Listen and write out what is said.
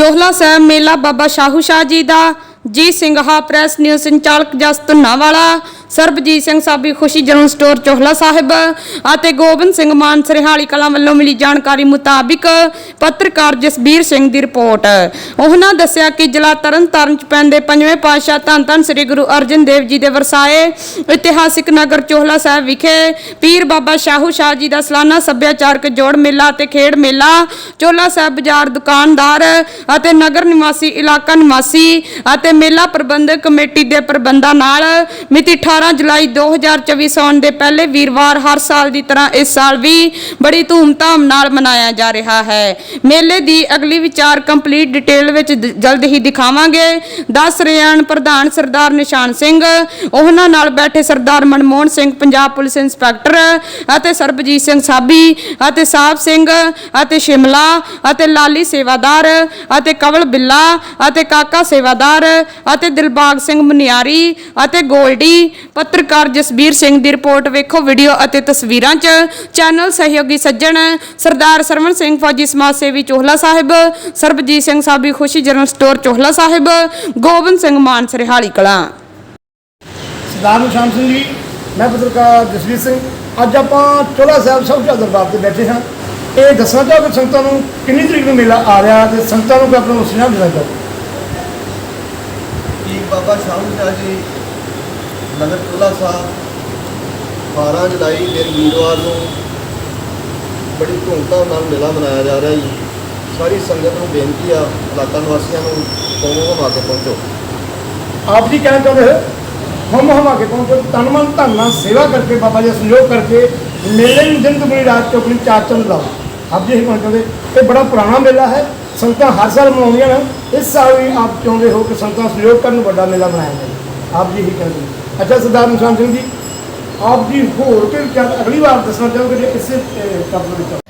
ਚੋਹਲਾ ਸਾਹਿਬ ਮੇਲਾ ਬਾਬਾ ਸ਼ਾਹੂ ਸ਼ਾਹ ਜੀ ਦਾ, ਜੀ ਸਿੰਘਾ ਪ੍ਰੈਸ ਨਿਊਜ਼ ਸੰਚਾਲਕ ਜਸ ਧੁੰਨਾਵਾਲਾ ਸਰਬਜੀਤ ਸਿੰਘ ਸਾਬੀ, ਖੁਸ਼ੀ ਜਨਰਲ ਸਟੋਰ, ਚੋਹਲਾ ਸਾਹਿਬ ਅਤੇ ਗੋਬਿੰਦ ਸਿੰਘ ਮਾਨ ਸਰਹਾਲੀ ਕਲਾਂ ਵੱਲੋਂ ਮਿਲੀ ਜਾਣਕਾਰੀ ਮੁਤਾਬਿਕ ਪੱਤਰਕਾਰ ਜਸਬੀਰ ਸਿੰਘ ਦੀ ਰਿਪੋਰਟ। ਉਹਨਾਂ ਦੱਸਿਆ ਕਿ ਜ਼ਿਲ੍ਹਾ ਤਰਨਤਾਰਨ ਚ ਪੈਂਦੇ ਪੰਜਵੇਂ ਪਾਤਸ਼ਾਹ ਧੰਨ ਧੰਨ ਸ੍ਰੀ ਗੁਰੂ ਅਰਜਨ ਦੇਵ ਜੀ ਦੇ ਵਰਸਾਏ ਇਤਿਹਾਸਿਕ ਨਗਰ ਚੋਹਲਾ ਸਾਹਿਬ ਵਿਖੇ ਪੀਰ ਬਾਬਾ ਸ਼ਾਹੂ ਸ਼ਾਹ ਜੀ ਦਾ ਸਲਾਨਾ ਸੱਭਿਆਚਾਰਕ ਜੋੜ ਮੇਲਾ ਅਤੇ ਖੇਡ ਮੇਲਾ, ਚੋਹਲਾ ਸਾਹਿਬ ਬਾਜ਼ਾਰ ਦੁਕਾਨਦਾਰ ਅਤੇ ਨਗਰ ਨਿਵਾਸੀ ਇਲਾਕਾ ਨਿਵਾਸੀ ਅਤੇ ਮੇਲਾ ਪ੍ਰਬੰਧਕ ਕਮੇਟੀ ਦੇ ਪ੍ਰਬੰਧਾਂ ਨਾਲ ਮਿਤੀ 18 ਜੁਲਾਈ 2024 ਸੌਣ ਦੇ ਪਹਿਲੇ ਵੀਰਵਾਰ ਹਰ ਸਾਲ ਦੀ ਤਰ੍ਹਾਂ ਇਸ ਸਾਲ ਵੀ ਬੜੀ ਧੂਮਧਾਮ ਨਾਲ ਮਨਾਇਆ ਜਾ ਰਿਹਾ ਹੈ। ਮੇਲੇ ਦੀ ਅਗਲੀ ਵਿਚਾਰ ਕੰਪਲੀਟ ਡਿਟੇਲ ਵਿੱਚ ਜਲਦ ਹੀ ਦਿਖਾਵਾਂਗੇ। ਦੱਸ ਰਹੇ ਹਨ ਪ੍ਰਧਾਨ ਸਰਦਾਰ ਨਿਸ਼ਾਨ ਸਿੰਘ। ਉਹਨਾਂ ਨਾਲ ਬੈਠੇ ਸਰਦਾਰ ਮਨਮੋਹਨ ਸਿੰਘ, ਪੰਜਾਬ ਪੁਲਿਸ ਇੰਸਪੈਕਟਰ ਅਤੇ ਸਰਬਜੀਤ ਸਿੰਘ ਸਾਬੀ ਅਤੇ ਸਾਹਿਬ ਸਿੰਘ ਅਤੇ ਸ਼ਿਮਲਾ ਅਤੇ ਲਾਲੀ ਸੇਵਾਦਾਰ ਅਤੇ ਕਵਲ ਬਿੱਲਾ ਅਤੇ ਕਾਕਾ ਸੇਵਾਦਾਰ ਅਤੇ ਦਿਲਬਾਗ ਸਿੰਘ ਮਨਿਆਰੀ ਅਤੇ ਗੋਲਡੀ ਪੱਤਰਕਾਰ ਜਸਬੀਰ ਸਿੰਘ ਦੀ ਰਿਪੋਰਟ ਵੇਖੋ। ਵੀਡੀਓ ਅਤੇ ਤਸਵੀਰਾਂ 'ਚ ਚੈਨਲ ਸਹਿਯੋਗੀ ਸੱਜਣ ਸਰਦਾਰ ਸਰਵਣ ਸਿੰਘ ਫੌਜੀ ਸਮਾਜ ਸੇਵੀ ਚੋਹਲਾ ਸਾਹਿਬ ਸਰਬਜੀਤ ਸਿੰਘ ਸਾਬੀ ਖੁਸ਼ੀ ਜਨਰਲ ਸਟੋਰ ਚੋਹਲਾ ਸਾਹਿਬ ਗੋਬਿੰਦ ਸਿੰਘ ਮਾਨ ਸਰਹਾਲੀ ਕਲਾਂ। ਸਰਦਾਰ ਨਿਸ਼ਾਨ ਸਿੰਘ ਜੀ ਮੈਂ ਪੱਤਰਕਾਰ ਜਸਵੀਰ ਸਿੰਘ। ਅੱਜ ਆਪਾਂ ਚੋਲਾ ਸਾਹਿਬ ਸਭ ਤੋਂ ਦਰਬਾਰ ਤੇ ਬੈਠੇ ਹਾਂ। ਇਹ ਦੱਸਣਾ ਚਾਹੋ ਕਿ ਸੰਗਤਾਂ ਨੂੰ ਕਿੰਨੀ ਤਰੀਕ ਨੂੰ ਮੇਲਾ ਆ ਰਿਹਾ ਤੇ ਸੰਗਤਾਂ ਨੂੰ ਆਪਣਾ ਨੂੰ ਸੁਝਾਅ ਦੇਣਾ ਚਾਹੋ ਕਿ ਬਾਬਾ ਸ਼ਾਹ ਜੀ ਨਗਰ ਚੋਲਾ ਸਾਹਿਬ 12 ਜੁਲਾਈ ਦਿਨ ਵੀਰਵਾਰ ਨੂੰ ਬੜੀ ਧੂਮਧਾਮ ਨਾਲ ਮੇਲਾ ਮਨਾਇਆ ਜਾ ਰਿਹਾ ਜੀ। ਸਾਰੀ ਸੰਗਤ ਨੂੰ ਬੇਨਤੀ ਆ ਇਲਾਕਾ ਨਿਵਾਸੀਆਂ ਨੂੰ ਕੋਮੋਂ ਘੁਮਾ ਕੇ ਪਹੁੰਚੋ। ਆਪ ਜੀ ਕਹਿਣਾ ਚਾਹੁੰਦੇ ਹੋ? ਹਮ ਹਮਾ ਕੇ ਪਹੁੰਚੋ। ਤਨ ਮਨ ਧਨ ਨਾਲ ਸੇਵਾ ਕਰਕੇ, ਬਾਬਾ ਜੀ ਦਾ ਸੰਯੋਗ ਕਰਕੇ ਮੇਲੇ ਨੂੰ ਦਿਨ ਦੁਗਣੀ ਰਾਤ ਚੌਗਣੀ ਚਾਰ ਚੰਦ ਲਾਓ। ਆਪ ਜੀ ਇਹ ਕਹਿਣਾ ਚਾਹੁੰਦੇ ਇਹ ਬੜਾ ਪੁਰਾਣਾ ਮੇਲਾ ਹੈ। ਸੰਗਤਾਂ ਹਰ ਸਾਲ ਮਨਾਉਂਦੀਆਂ ਨੇ। ਇਸ ਸਾਲ ਵੀ ਆਪ ਚਾਹੁੰਦੇ ਹੋ ਕਿ ਸੰਗਤਾਂ ਸਹਿਯੋਗ ਕਰਨ, ਵੱਡਾ ਮੇਲਾ ਬਣਾਇਆ ਜਾਵੇ। ਆਪ ਜੀ ਹੀ ਕਹਿੰਦੇ ਅੱਛਾ ਸਰਦਾਰ ਨਿਸ਼ਾਨ ਸਿੰਘ ਜੀ ਆਪ ਜੀ ਹੋਰ ਕਿ ਅਗਲੀ ਵਾਰ ਦੱਸਣਾ ਚਾਹੋਗੇ ਜੇ ਇਸੇ ਅਹ, ਵਿੱਚ?